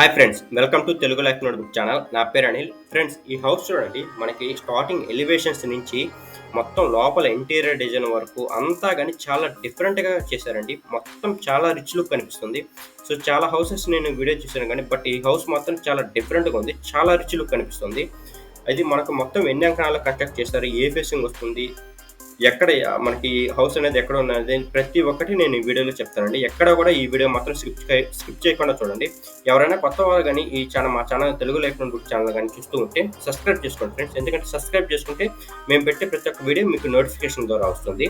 Hi friends welcome to Telugu life notebook channel నా పేరు Anil. Friends ఈ హౌస్ చూడండి మనకి స్టార్టింగ్ ఎలివేషన్స్ నుంచి మొత్తం లోపల ఇంటీరియర్ డిజైన్ వరకు అంతా కానీ చాలా డిఫరెంట్గా చేశారండి. మొత్తం చాలా రిచ్ లుక్ కనిపిస్తుంది. సో చాలా హౌసెస్ నేను వీడియో చూశాను కానీ బట్ ఈ హౌస్ మాత్రం చాలా డిఫరెంట్గా ఉంది. చాలా రిచ్ లుక్ కనిపిస్తుంది. అది మనకు మొత్తం ఎన్ని అంకణాలు కన్స్ట్రక్ట్ చేస్తారు ఏ ఫేసింగ్ వస్తుంది ఎక్కడ మనకి హౌస్ అనేది ఎక్కడ ఉన్నది ప్రతి ఒక్కటి నేను ఈ వీడియోలో చెప్తానండి. ఎక్కడ కూడా ఈ వీడియో మాత్రం స్కిప్ స్కిప్ చేయకుండా చూడండి. ఎవరైనా కొత్త వాళ్ళు కానీ ఈ ఛానల్ మా channel Telugu life book channel కానీ చూస్తూ ఉంటే సబ్స్క్రైబ్ చేసుకోండి ఫ్రెండ్స్ ఎందుకంటే సబ్స్క్రైబ్ చేసుకుంటే మేము పెట్టే ప్రతి ఒక్క వీడియో మీకు నోటిఫికేషన్ ద్వారా వస్తుంది.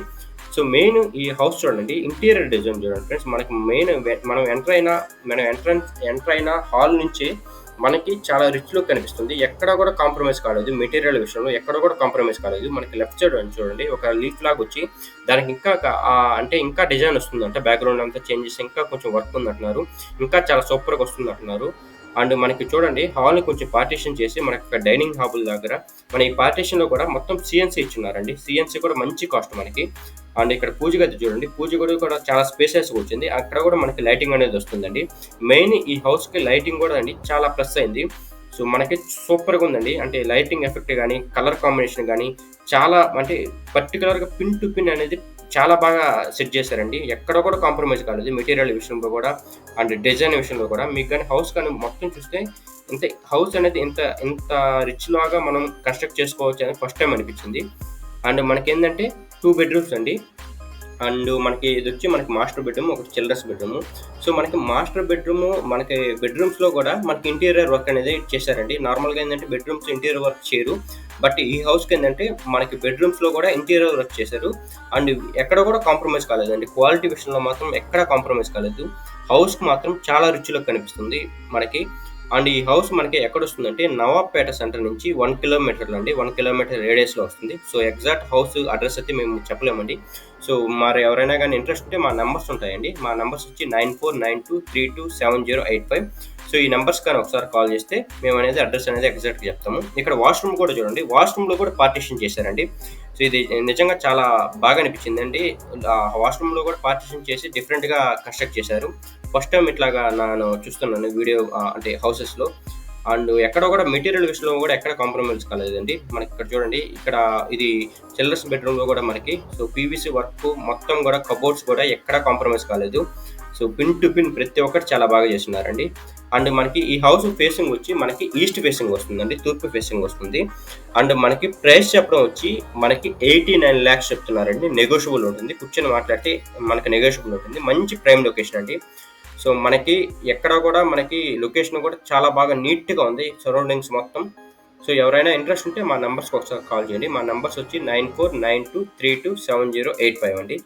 సో మెయిన్ ఈ హౌస్ చూడండి ఇంటీరియర్ డిజైన్ చూడండి ఫ్రెండ్స్ మనకి మెయిన్ మనం ఎంటర్ అయిన మనం ఎంట్రన్స్ ఎంటర్ అయిన హాల్ నుంచి మనకి చాలా రిచ్ లుక్ కనిపిస్తుంది. ఎక్కడ కూడా కాంప్రమైజ్ కాలేదు మెటీరియల్ విషయంలో ఎక్కడ కూడా కాంప్రమైజ్ కాలేదు. మనకి లెఫ్ట్ సైడ్ చూడండి ఒక లీఫ్ లాగా వచ్చి దానికి ఇంకా అంటే ఇంకా డిజైన్ వస్తుంది అంటే బ్యాక్గ్రౌండ్ అంతా చేంజెస్ ఇంకా కొంచెం వర్క్ ఉంది అంటున్నారు ఇంకా చాలా సూపర్గా వస్తుంది అంటున్నారు అండ్ మనకి చూడండి హాల్ని కొంచెం పార్టీషన్ చేసి మనకి డైనింగ్ హాబుల్ దగ్గర మన ఈ పార్టీషన్లో కూడా మొత్తం సిఎన్సీ ఇచ్చున్నారండి. సిఎన్సీ కూడా మంచి కాస్ట్ మనకి. అండ్ ఇక్కడ పూజ గది చూడండి పూజ గది కూడా చాలా స్పేసెస్ వచ్చింది. అక్కడ కూడా మనకి లైటింగ్ అనేది వస్తుందండి. మెయిన్ ఈ హౌస్కి లైటింగ్ కూడా అండి చాలా ప్లస్ అయింది. సో మనకి సూపర్గా ఉందండి. అంటే లైటింగ్ ఎఫెక్ట్ కానీ కలర్ కాంబినేషన్ కానీ చాలా అంటే పర్టికులర్గా పిన్ టు పిన్ అనేది చాలా బాగా సెట్ చేశారండి. ఎక్కడ కూడా కాంప్రమైజ్ కాలేదు. మెటీరియల్ విషయంలో కూడా అండ్ డిజైన్ విషయంలో కూడా. మీకు కానీ హౌస్ కానీ మొత్తం చూస్తే ఇంత హౌస్ అనేది ఇంత ఇంత రిచ్ లాగా మనం కన్స్ట్రక్ట్ చేసుకోవచ్చు అని ఫస్ట్ టైం అనిపించింది అండ్ మనకి ఏంటంటే టూ బెడ్రూమ్స్ అండి. అండ్ మనకి ఇది వచ్చి మనకి మాస్టర్ బెడ్రూమ్ ఒకటి చిల్డ్రన్స్ బెడ్రూమ్ సో మనకి మాస్టర్ బెడ్రూమ్ మనకి బెడ్రూమ్స్లో కూడా మనకి ఇంటీరియర్ వర్క్ అనేది చేశారండి. నార్మల్గా ఏంటంటే బెడ్రూమ్స్ ఇంటీరియర్ వర్క్ చేయరు. బట్ ఈ హౌస్కి ఏంటంటే మనకి బెడ్రూమ్స్లో కూడా ఇంటీరియర్ వర్క్ చేశారు. అండ్ ఎక్కడ కూడా కాంప్రమైజ్ కాలేదండి. క్వాలిటీ విషయంలో మాత్రం ఎక్కడ కాంప్రమైజ్ కాలేదు. హౌస్కి మాత్రం చాలా రుచిలో కనిపిస్తుంది మనకి. అండ్ ఈ హౌస్ మనకి ఎక్కడ వస్తుందంటే నవాబ్పేట సెంటర్ నుంచి వన్ కిలోమీటర్లు అండి. వన్ కిలోమీటర్ రేడియస్లో వస్తుంది. సో ఎగ్జాక్ట్ హౌస్ అడ్రస్ అయితే మేము చెప్పలేమండి. సో మరి ఎవరైనా కానీ ఇంట్రెస్ట్ ఉంటే మా నెంబర్స్ ఉంటాయండి. మా నెంబర్స్ వచ్చి nine four nine two three two seven zero eight five so ఈ నెంబర్స్ కానీ ఒకసారి కాల్ చేస్తే మేము అనేది అడ్రస్ అనేది ఎగ్జాక్ట్గా చెప్తాము. ఇక్కడ వాష్రూమ్ కూడా చూడండి వాష్రూమ్లో కూడా పార్టీషన్ చేశారండి. సో ఇది నిజంగా చాలా బాగా అనిపించింది అండి వాష్రూమ్లో కూడా పార్టీషన్ చేసి డిఫరెంట్గా కన్స్ట్రక్ట్ చేశారు. ఫస్ట్ టైం ఇట్లాగా నేను చూస్తున్నాను వీడియో అంటే హౌసెస్లో అండ్ ఎక్కడ కూడా మెటీరియల్ విషయంలో కూడా ఎక్కడ కాంప్రమైజ్ కాలేదండి. మనకి ఇక్కడ చూడండి ఇక్కడ ఇది చిల్డ్రన్స్ బెడ్రూమ్లో కూడా మనకి సో పీవీసీ వర్క్ మొత్తం కూడా కబోర్డ్స్ కూడా ఎక్కడ కాంప్రమైజ్ కాలేదు. సో పిన్ టు పిన్ ప్రతి ఒక్కటి చాలా బాగా చేస్తున్నారండి. అండ్ మనకి ఈ హౌస్ ఫేసింగ్ వచ్చి మనకి ఈస్ట్ ఫేసింగ్ వస్తుందండి తూర్పు ఫేసింగ్ వస్తుంది. అండ్ మనకి ప్రైస్ చెప్పడం వచ్చి మనకి ఎయిటీ నైన్ ల్యాక్స్ చెప్తున్నారండి. నెగోషియబుల్ ఉంటుంది. కూర్చొని మాట్లాడితే మనకి నెగోషియబుల్ ఉంటుంది. మంచి ప్రైమ్ లొకేషన్ అండి. సో మనకి ఎక్కడ కూడా మనకి లొకేషన్ కూడా చాలా బాగా నీట్గా ఉంది సరౌండింగ్స్ మొత్తం. సో ఎవరైనా ఇంట్రెస్ట్ ఉంటే మా నెంబర్స్కి ఒకసారి కాల్ చేయండి. మా నెంబర్స్ వచ్చి nine four nine two three two seven zero eight five అండి.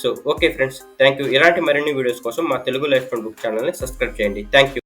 So okay friends thank you. ఇలాంటి మరిన్ని వీడియోస్ కోసం మా తెలుగు లైఫ్ బుక్ ఛానల్ని సబ్స్క్రైబ్ చేయండి. Thank you.